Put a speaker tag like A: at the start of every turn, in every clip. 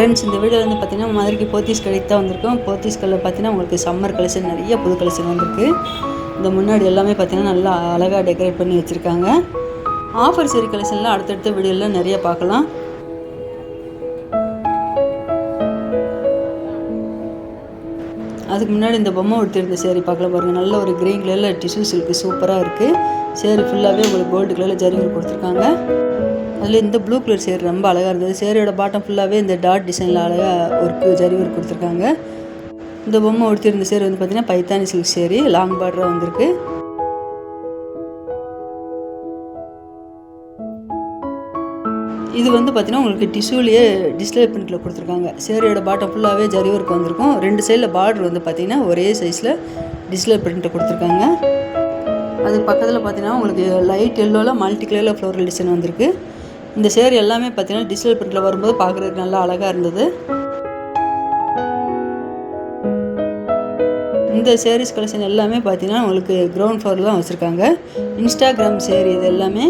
A: Friends இந்த video வந்து பார்த்தீங்கன்னா மதுரைக்கு போத்தீஸ் கடைக்கு தான் வந்திருக்கோம். போத்தீஸ் கடையில் பார்த்தீங்கன்னா உங்களுக்கு சம்மர் கலெக்ஷன் நிறைய புது கலெக்ஷன் வந்திருக்கு. இந்த முன்னாடி எல்லாமே பார்த்தீங்கன்னா நல்லா அழகாக டெக்கரேட் பண்ணி வச்சுருக்காங்க. ஆஃபர் சரி கலெக்ஷன்லாம் அடுத்தடுத்த வீடியோலாம் நிறைய பார்க்கலாம் அதுக்கு முன்னாடி இந்த பொம்மை உடுத்திருந்த சேரீ பார்க்கல பாருங்கள் நல்ல ஒரு க்ரீன் கலரில் டிஷ்யூ சில்க்கு சூப்பராக இருக்குது சேரீ ஃபுல்லாகவே உங்களுக்கு கோல்டு கலரில் ஜரி கொடுத்துருக்காங்க. அதில் இந்த ப்ளூ கலர் சேர் ரொம்ப அழகாக இருந்தது. சேரோட பாட்டம் ஃபுல்லாகவே இந்த டாட் டிசைனில் அழகாக ஒர்க்கு ஜரி ஒர்க் கொடுத்துருக்காங்க. இந்த பொம்மை உடுத்திருந்த சேர் வந்து பார்த்திங்கன்னா பைத்தானி சில்க் சேரி லாங் பார்டராக வந்திருக்கு. இது வந்து பார்த்தீங்கன்னா உங்களுக்கு டிஷ்யூலேயே டிஸ்பிளே பிரிண்டில் கொடுத்துருக்காங்க. சேரீயோட பாட்டம் ஃபுல்லாகவே ஜரி ஒர்க் வந்திருக்கும். ரெண்டு சைடில் பார்டர் வந்து பார்த்திங்கன்னா ஒரே சைஸில் டிஸ்பிளே பிரிண்ட்டை கொடுத்துருக்காங்க. அதுக்கு பக்கத்தில் பார்த்தீங்கன்னா உங்களுக்கு லைட் எல்லோவில் மல்டி கலரில் ஃப்ளோரல் டிசைன் வந்திருக்கு. இந்த சேர் எல்லாமே பார்த்திங்கன்னா டிஜிட்டல் பிரிண்டில் வரும்போது பார்க்குறதுக்கு நல்லா அழகாக இருந்தது. இந்த சேரீஸ் கலெக்ஷன் எல்லாமே பார்த்தீங்கன்னா உங்களுக்கு கிரவுண்ட் ஃப்ளோரில் தான் வச்சுருக்காங்க. இன்ஸ்டாகிராம் சேரீ இது எல்லாமே.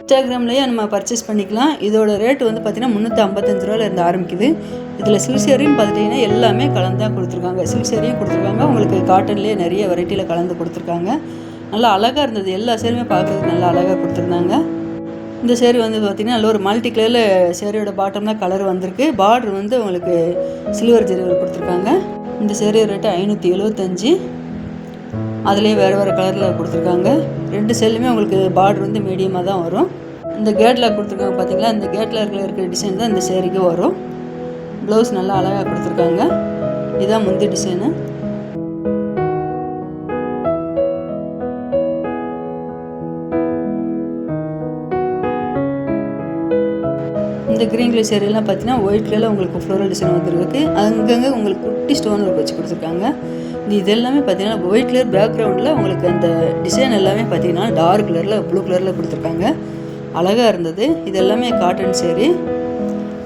A: இன்ஸ்டாகிராம்லேயே நம்ம பர்ச்சேஸ் பண்ணிக்கலாம். இதோட ரேட் வந்து பார்த்திங்கன்னா முந்நூற்றி ஐம்பத்தஞ்சு ரூபாயில் இருந்து ஆரம்பிக்குது. இதில் சில்க் பார்த்துட்டிங்கன்னா எல்லாமே கலந்து தான் கொடுத்துருக்காங்க. சில்க் கொடுத்துருக்காங்க. உங்களுக்கு காட்டன்லேயே நிறைய வெரைட்டியில் கலந்து கொடுத்துருக்காங்க. நல்லா அழகாக இருந்தது. எல்லா சேருமே பார்க்குறதுக்கு நல்லா அழகாக கொடுத்துருந்தாங்க. இந்த சேரீ வந்து பார்த்திங்கன்னா நல்ல ஒரு மல்டி கலரில் சேரீயோட பாட்டம்லாம் கலர் வந்திருக்கு. பார்டர் வந்து உங்களுக்கு சில்வர் ஜெரிவர் கொடுத்துருக்காங்க. இந்த சேரீ ரேட்டு ஐநூற்றி எழுபத்தஞ்சி அதுலேயே வேறு வேறு கலரில் கொடுத்துருக்காங்க. ரெண்டு செல்லுமே உங்களுக்கு பார்டர் வந்து மீடியமாக தான் வரும். இந்த கேட்டில் கொடுத்துருக்காங்க பார்த்தீங்களா இந்த கேட்டில் இருக்கிற இருக்கிற டிசைன் தான் இந்த சேரீக்கு வரும். ப்ளவுஸ் நல்லா அழகாக கொடுத்துருக்காங்க. இதுதான் முந்தி டிசைனு க்ரீன் கலர் சேரீலாம் பார்த்தீங்கன்னா ஒயிட் கலரில் உங்களுக்கு ஃப்ளோரல் டிசைன் வந்துருக்கு. அங்கங்கே உங்களுக்கு குட்டி ஸ்டோன் ஒர்க் வச்சு கொடுத்துருக்காங்க. இது இதெல்லாமே பார்த்தீங்கன்னா ஒயிட் கலர் பேக்ரவுண்டில் உங்களுக்கு அந்த டிசைன் எல்லாமே பார்த்தீங்கன்னா டார்க் கலரில் ப்ளூ கலரில் கொடுத்துருக்காங்க. அழகாக இருந்தது. இது எல்லாமே காட்டன் சேரீ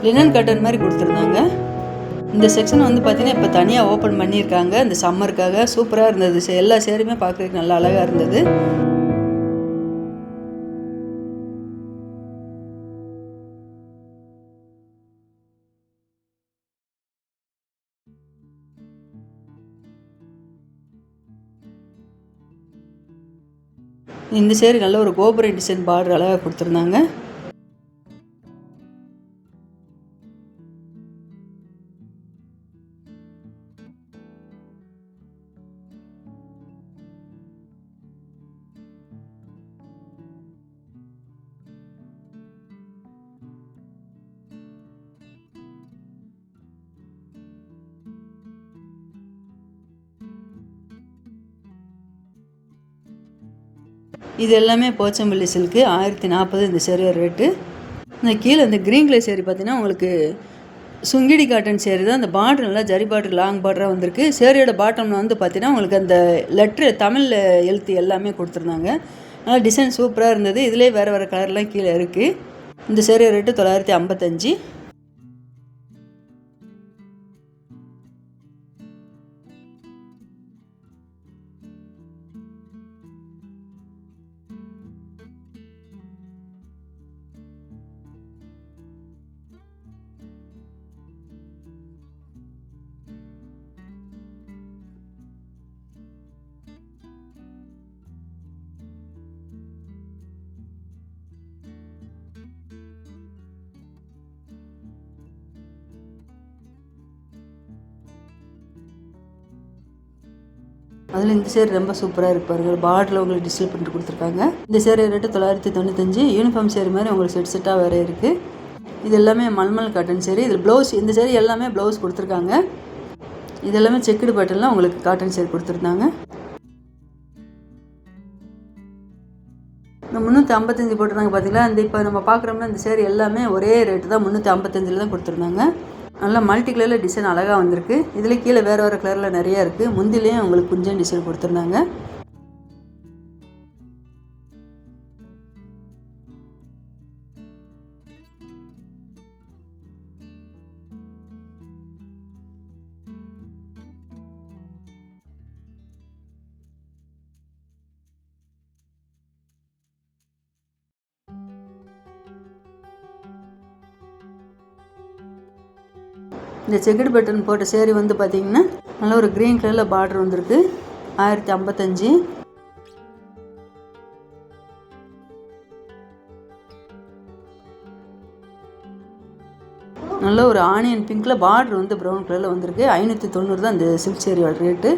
A: லினன் காட்டன் மாதிரி கொடுத்துருந்தாங்க. இந்த செக்ஷன் வந்து பார்த்திங்கன்னா இப்போ தனியாக ஓப்பன் பண்ணியிருக்காங்க. இந்த சம்மருக்காக சூப்பராக இருந்தது. எல்லா சேருமே பார்க்குறதுக்கு நல்லா அழகாக இருந்தது. இந்த சேரீ நல்ல ஒரு கோபுர டிசைன் பார்டர் அழகாக கொடுத்துருந்தாங்க. இது எல்லாமே போச்சம்பள்ளி சில்க்கு ஆயிரத்தி நாற்பது இந்த சேரீயோட ரேட்டு இந்த கீழே இந்த க்ரீன் கலர் சேரீ பார்த்தீங்கன்னா உங்களுக்கு சுங்கிடி காட்டன் சேரீ தான். அந்த பார்டர் நல்லா ஜரி பார்டர் லாங் பார்டராக வந்திருக்கு. சேரீயோட பாட்டம்ல வந்து பார்த்தீங்கன்னா உங்களுக்கு அந்த லெட்ரு தமிழில் எழுத்து எல்லாமே கொடுத்துருந்தாங்க. நல்லா டிசைன் சூப்பராக இருந்தது. இதிலே வேறு வேறு கலர்லாம் கீழே இருக்குது இந்த சேரீ ரேட்டு தொள்ளாயிரத்தி ஐம்பத்தஞ்சு. அதில் இந்த சேர் ரொம்ப சூப்பராக இருக்கு பார்டரில் உங்களுக்கு டிஸ்பிளே பண்ணி கொடுத்துருக்காங்க. இந்த சேர் ரேட்டு தொள்ளாயிரத்தி தொண்ணூத்தஞ்சு யூனிஃபார்ம் சேர் மாதிரி உங்களுக்கு செட் செட்டாக வேறு இருக்குது இது எல்லாமே மல்மல் காட்டன் சேரி இதில் ப்ளவுஸ் இந்த சேரி எல்லாமே ப்ளவுஸ் கொடுத்துருக்காங்க. இது எல்லாமே செக்குடு பட்டன்லாம் உங்களுக்கு காட்டன் சேர் கொடுத்துருந்தாங்க. இந்த முந்நூற்றி ஐம்பத்தஞ்சு போட்டிருந்தாங்க பார்த்தீங்களா இந்த இப்போ நம்ம பார்க்குறோம்னா இந்த சேரி எல்லாமே ஒரே ரேட்டு தான் முந்நூற்றி ஐம்பத்தஞ்சில் தான் கொடுத்துருந்தாங்க. நல்லா மல்டி கலரில் டிசைன் அழகாக வந்திருக்கு. இதில் கீழே வேறு வேறு கலரில் நிறையா இருக்குது முந்திலையும் உங்களுக்கு குஞ்சன் டிசைன் கொடுத்துருந்தாங்க. இந்த செக்குடு பட்டன் போட்ட சேரீ வந்து பார்த்தீங்கன்னா நல்ல ஒரு க்ரீன் கலரில் பார்டர் வந்திருக்கு. ஆயிரத்தி ஐம்பத்தஞ்சு. நல்ல ஒரு ஆனியன் பிங்க்கில் பார்டர் வந்து ப்ரௌன் கலரில் வந்திருக்கு. ஐநூற்றி தொண்ணூறு தான் இந்த சில்க் சேரீயோட ரேட்டு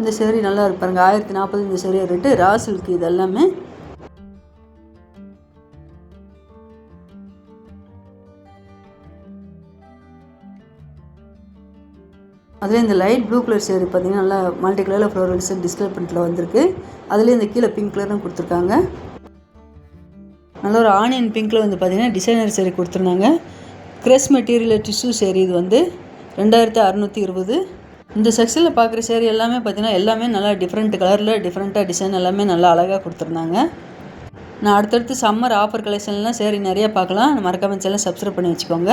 A: இந்த சேரீ நல்லா இருப்பாருங்க பாருங்க. ஆயிரத்தி நாற்பது இந்த சேரீ ரேட்டு ரா சில்க் இது எல்லாமே. அதில் இந்த லைட் ப்ளூ கலர் சேரீ பார்த்தீங்கன்னா நல்லா மல்டி கலரில் ஃப்ளோரல்ஸ் டிசைன் டிஸ்பிளே பிரிண்டில் வந்திருக்கு. அதுலேயே இந்த கீழே பிங்க் கலரும் கொடுத்துருக்காங்க. நல்ல ஒரு ஆனியன் பிங்க்கில் வந்து பார்த்தீங்கன்னா டிசைனர் சேரீ கொடுத்துருந்தாங்க. க்ரெஸ் மெட்டீரியல் டிஷ்யூ சேரீ இது வந்து ரெண்டாயிரத்து அறநூற்றி இருபது. இந்த செக்ஷனில் பார்க்குற சேரீ எல்லாமே பார்த்தீங்கன்னா எல்லாமே நல்லா டிஃப்ரெண்ட் கலரில் டிஃப்ரெண்ட்டாக டிசைன் எல்லாமே நல்லா அழகாக கொடுத்துருந்தாங்க. நான் அடுத்தடுத்து சம்மர் ஆஃபர் கலெக்ஷன்லாம் சேரீ நிறையா பார்க்கலாம். மறக்காமல் சேனல் சப்ஸ்கிரைப் பண்ணி வச்சுக்கோங்க.